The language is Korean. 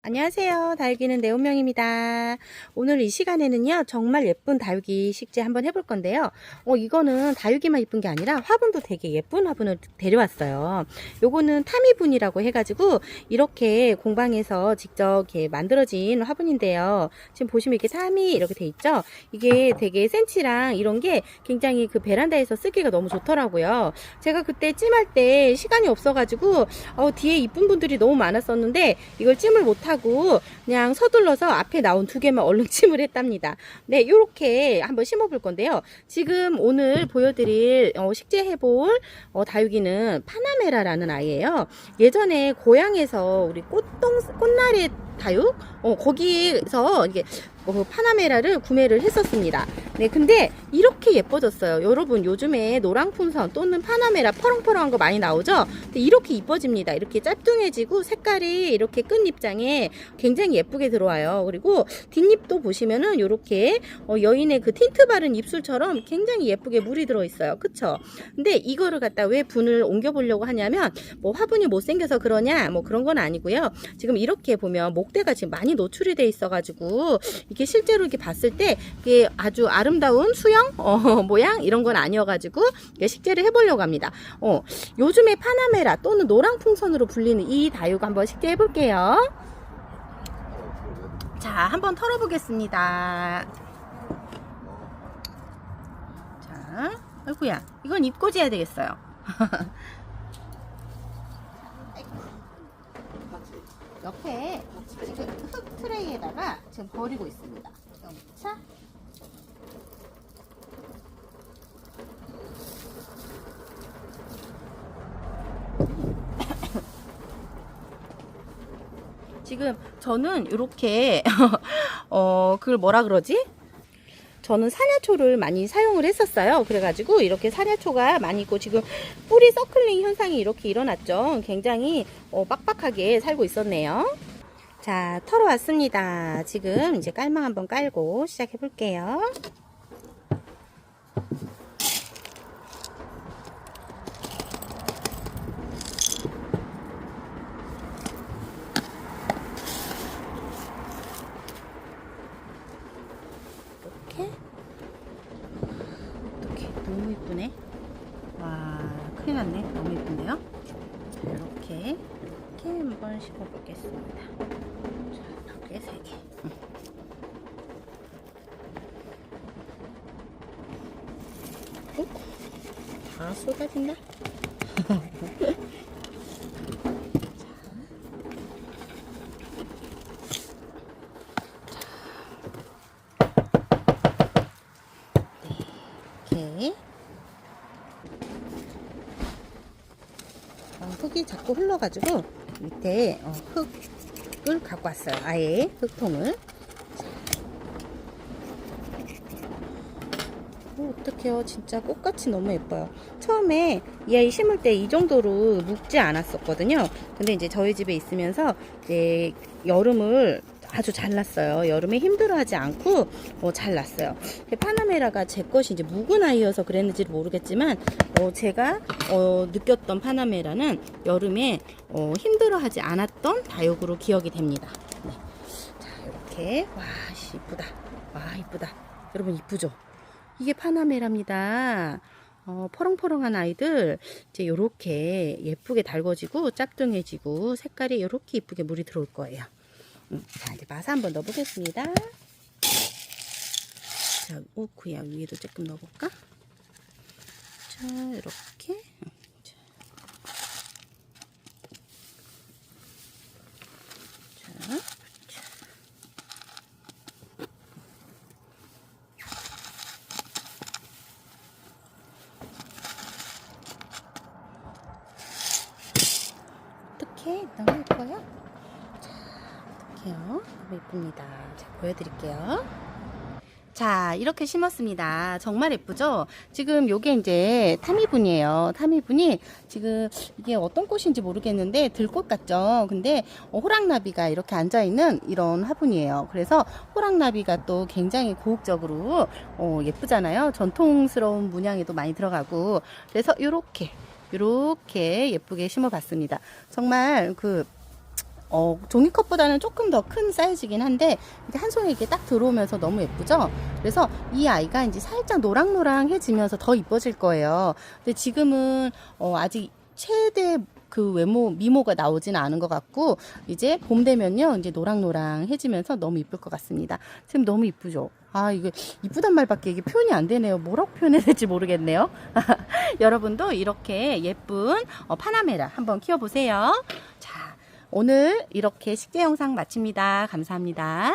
안녕하세요. 다육이는 내운명입니다. 오늘 이 시간에는요, 정말 예쁜 다육이 식재 한번 해볼 건데요. 어, 이거는 다육이만 예쁜 게 아니라 화분도 되게 예쁜 화분을 데려왔어요. 요거는 타미분이라고 해가지고, 이렇게 공방에서 직접 이렇게 만들어진 화분인데요. 지금 보시면 이렇게 타미 이렇게 돼 있죠? 이게 되게 센치랑 이런 게 굉장히 그 베란다에서 쓰기가 너무 좋더라고요. 제가 그때 찜할 때 시간이 없어가지고, 어, 뒤에 이쁜 분들이 너무 많았었는데, 이걸 찜을 못하 고 그냥 서둘러서 앞에 나온 두 개만 얼른 찜을 했답니다. 네, 요렇게 한번 심어볼 건데요. 지금 오늘 보여드릴 어, 식재해볼 어, 다육이는 파나메라라는 아이예요. 예전에 고향에서 우리 꽃동 꽃나리 다육 어, 거기서 이게 어, 파나메라를 구매를 했었습니다. 네, 근데 이렇게 예뻐졌어요. 여러분 요즘에 노랑 풍선 또는 파나메라 퍼렁퍼렁한 거 많이 나오죠? 근데 이렇게 이뻐집니다. 이렇게 짭뚱해지고 색깔이 이렇게 끝잎장에 굉장히 예쁘게 들어와요. 그리고 뒷잎도 보시면은 이렇게 어, 여인의 그 틴트 바른 입술처럼 굉장히 예쁘게 물이 들어 있어요. 그쵸? 근데 이거를 갖다 왜 분을 옮겨보려고 하냐면 뭐 화분이 못생겨서 그러냐 뭐 그런 건 아니고요. 지금 이렇게 보면 목 대가 지금 많이 노출이 돼 있어가지고 이게 실제로 이렇게 봤을 때 이게 아주 아름다운 수영 어, 모양 이런 건 아니어가지고 식재를 해보려고 합니다. 어, 요즘에 파나메라 또는 노랑 풍선으로 불리는 이 다육 한번 식재 해 볼게요. 자, 한번 털어보겠습니다. 자, 아이고야, 이건 입 꽂아야 되겠어요. 옆에 지금 흙 트레이에다가 지금 버리고 있습니다. 자. 지금 저는 이렇게 어 그걸 뭐라 그러지? 저는 사냐초를 많이 사용을 했었어요. 그래가지고 이렇게 사냐초가 많이 있고 지금 뿌리 서클링 현상이 이렇게 일어났죠. 굉장히 어, 빡빡하게 살고 있었네요. 자, 털어 왔습니다. 지금 이제 깔망 한번 깔고 시작해 볼게요. 이렇게 어떻게 너무 이쁘네. 와, 큰일 났네. 너무 이쁜데요? 자, 이렇게 이렇게 한번 씹어 보겠습니다. 자, 두개 세 개. 응. 어? 다 쏟아진다. 이렇게 어, 흙이 자꾸 흘러가지고 밑에 어, 흙을 갖고 왔어요. 아예 흙통을. 오, 어떡해요. 진짜 꽃같이 너무 예뻐요. 처음에 이 아이 심을 때 이 정도로 묵지 않았었거든요. 근데 이제 저희 집에 있으면서 이제 여름을 아주 잘 났어요. 여름에 힘들어하지 않고 어, 잘 났어요. 파나메라가 제 것이 이제 묵은 아이여서 그랬는지 모르겠지만 어, 제가 어, 느꼈던 파나메라는 여름에 어, 힘들어하지 않았던 다육으로 기억이 됩니다. 네. 자 이렇게 와 씨, 이쁘다. 와 이쁘다. 여러분 이쁘죠? 이게 파나메라입니다. 어, 퍼렁퍼렁한 아이들 이제 요렇게 예쁘게 달궈지고 짭뚱해지고 색깔이 요렇게 이쁘게 물이 들어올 거예요. 음, 자 이제 마사 한번 넣어보겠습니다. 자 오크야 위에도 조금 넣어볼까? 자 이렇게 음, 자. 자, 자. 어떻게 너무 예뻐요? 자, 너무 예쁩니다. 자, 보여드릴게요. 자, 이렇게 심었습니다. 정말 예쁘죠? 지금 요게 이제 타미분이에요. 타미분이 지금 이게 어떤 꽃인지 모르겠는데 들꽃 같죠? 근데 어, 호랑나비가 이렇게 앉아있는 이런 화분이에요. 그래서 호랑나비가 또 굉장히 고혹적으로 어, 예쁘잖아요. 전통스러운 문양에도 많이 들어가고. 그래서 요렇게, 요렇게 예쁘게 심어봤습니다. 정말 그 어, 종이컵보다는 조금 더 큰 사이즈긴 한데 한 송이 이렇게 딱 들어오면서 너무 예쁘죠? 그래서 이 아이가 이제 살짝 노랑노랑해지면서 더 이뻐질 거예요. 근데 지금은 어, 아직 최대 그 외모 미모가 나오진 않은 것 같고 이제 봄 되면요 이제 노랑노랑해지면서 너무 이쁠 것 같습니다. 지금 너무 이쁘죠? 아 이거 이쁘단 말밖에 이게 표현이 안 되네요. 뭐라고 표현해야 될지 모르겠네요. 여러분도 이렇게 예쁜 어, 파나메라 한번 키워보세요. 자 오늘 이렇게 식재 영상 마칩니다. 감사합니다.